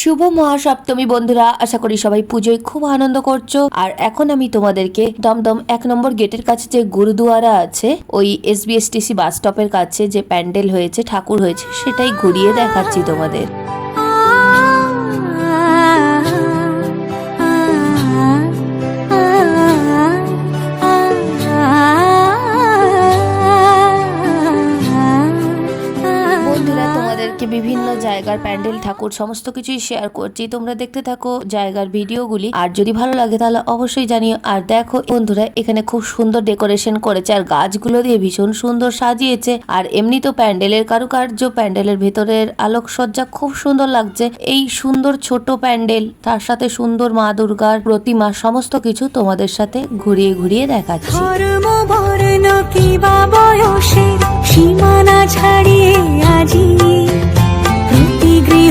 শুভ মহাসপ্তমী বন্ধুরা, আশা করি সবাই পুজোয় খুব আনন্দ করছ। আর এখন আমি তোমাদেরকে দমদম এক নম্বর গেটের কাছে যে গুরুদুয়ারা আছে, ওই এসবিএসটিসি বাস স্টপের কাছে যে প্যান্ডেল হয়েছে, ঠাকুর হয়েছে, সেটাই ঘুরিয়ে দেখাচ্ছি তোমাদের। জায়গার প্যান্ডেল ঠাকুর সমস্ত কিছুই শেয়ার করছি। তোমরা দেখতে থাকো জায়গার ভিডিওগুলি। আর যদি ভালো লাগে তাহলে অবশ্যই জানিও। আর দেখো বন্ধুরা, এখানে খুব সুন্দর ডেকোরেশন করেছে। আর গাছগুলো দিয়ে ভীষণ সুন্দর সাজিয়েছে। আর এমনি তো প্যান্ডেলের কারুকার্য, প্যান্ডেলের ভেতরের আলোকসজ্জা খুব সুন্দর লাগছে। এই সুন্দর ছোট প্যান্ডেল, তার সাথে সুন্দর মা দুর্গার প্রতিমা, সমস্ত কিছু তোমাদের সাথে ঘুরিয়ে ঘুরিয়ে দেখাচ্ছি। সীমানা ছাড়িয়ে আজি?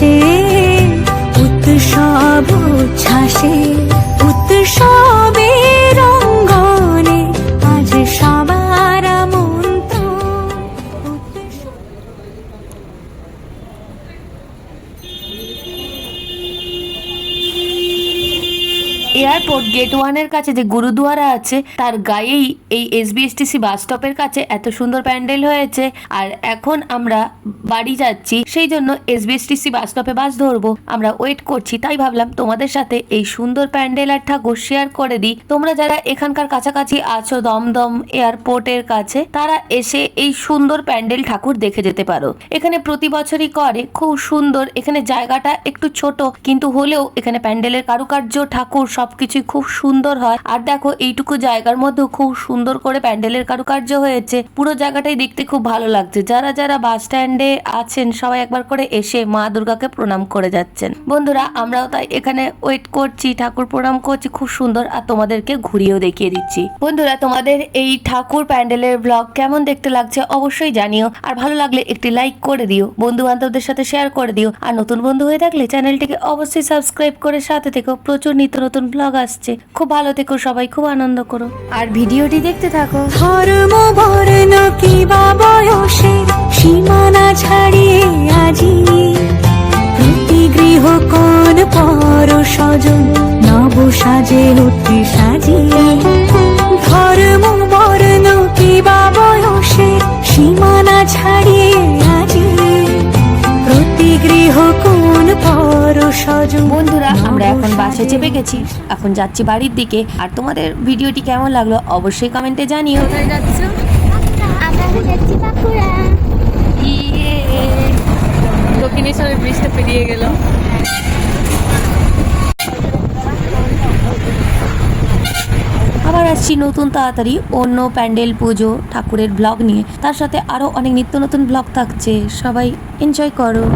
উচ্ছ্বাসে উৎসব উচ্ছ্বাসে উৎসবের এয়ারপোর্ট গেট ওয়ানের কাছে যে গুরুদুয়ারা আছে, তার গায়েই এই এসবিএসটিসি বাস স্টপের কাছে এত সুন্দর প্যান্ডেল হয়েছে। আর এখন আমরা বাড়ি যাচ্ছি, সেই জন্য এসবিএসটিসি বাস স্টপে বাস ধরবো। আমরা ওয়েট করছি, তাই ভাবলাম তোমাদের সাথে এই সুন্দর প্যান্ডেল আর ঠাকুর শেয়ার করে দিই। তোমরা যারা এখানকার কাছাকাছি আছো দমদম এয়ারপোর্টের কাছে, তারা এসে এই সুন্দর প্যান্ডেল ঠাকুর দেখে যেতে পারো। এখানে প্রতি বছরই করে, খুব সুন্দর। এখানে জায়গাটা একটু ছোট, কিন্তু হলেও এখানে প্যান্ডেলের কারুকার্য, ঠাকুর সবকিছুই খুব সুন্দর হয়। আর দেখো, এইটুকু জায়গার মধ্যেও খুব সুন্দর করে প্যান্ডেলের কারুকার্য হয়েছে। পুরো জায়গাটাই দেখতে খুব ভালো লাগছে। যারা যারা বাস স্ট্যান্ডে আছেন, সবাই একবার করে এসে মা দুর্গাকে প্রণাম করে যাচ্ছেন। বন্ধুরা, আমরাও তাই এখানে ওয়েট করছি, ঠাকুর প্রণাম করছি, খুব সুন্দর। আর তোমাদেরকে ঘুরিয়েও দেখিয়ে দিচ্ছি। বন্ধুরা, তোমাদের এই ঠাকুর প্যান্ডেলের ব্লগ কেমন দেখতে লাগছে অবশ্যই জানিও। আর ভালো লাগলে একটি লাইক করে দিও বন্ধু বান্ধবদের সাথে শেয়ার করে দিও। আর নতুন বন্ধু হয়ে থাকলে চ্যানেলটিকে অবশ্যই সাবস্ক্রাইব করে সাথে থেকো প্রচুর নিত্য নতুন ব্লগ আসছে। খুব ভালো থেকো সবাই খুব আনন্দ করো। আর ভিডিওটি দেখতে থাকো। ধর্ম বর্ণ কিবা বয়সে সীমানা ছাড়িয়ে আজি? প্রতি গৃহ কোন পর স্বজন নব সাজে উঠে সাজিয়ে। ধর্ম বর্ণ কিবা বয়সে সীমানা ছাড়িয়ে আজি? প্রতি গৃহ কোন বন্ধুরা আমরা এখন বাসে চেপে গেছি। এখন যাচ্ছি বাড়ির দিকে। আর তোমাদের ভিডিওটি কেমন লাগল অবশ্যই কমেন্টে জানিও। বাঁকুড়া দক্ষিণেশ্বরের ব্রিজটা পেরিয়ে গেল। আবার আসছি নতুন তাড়াতাড়ি অন্য প্যান্ডেল পুজো ঠাকুরের ব্লগ নিয়ে। তার সাথে আরও অনেক নিত্য নতুন ব্লগ থাকছে। সবাই এনজয় করো।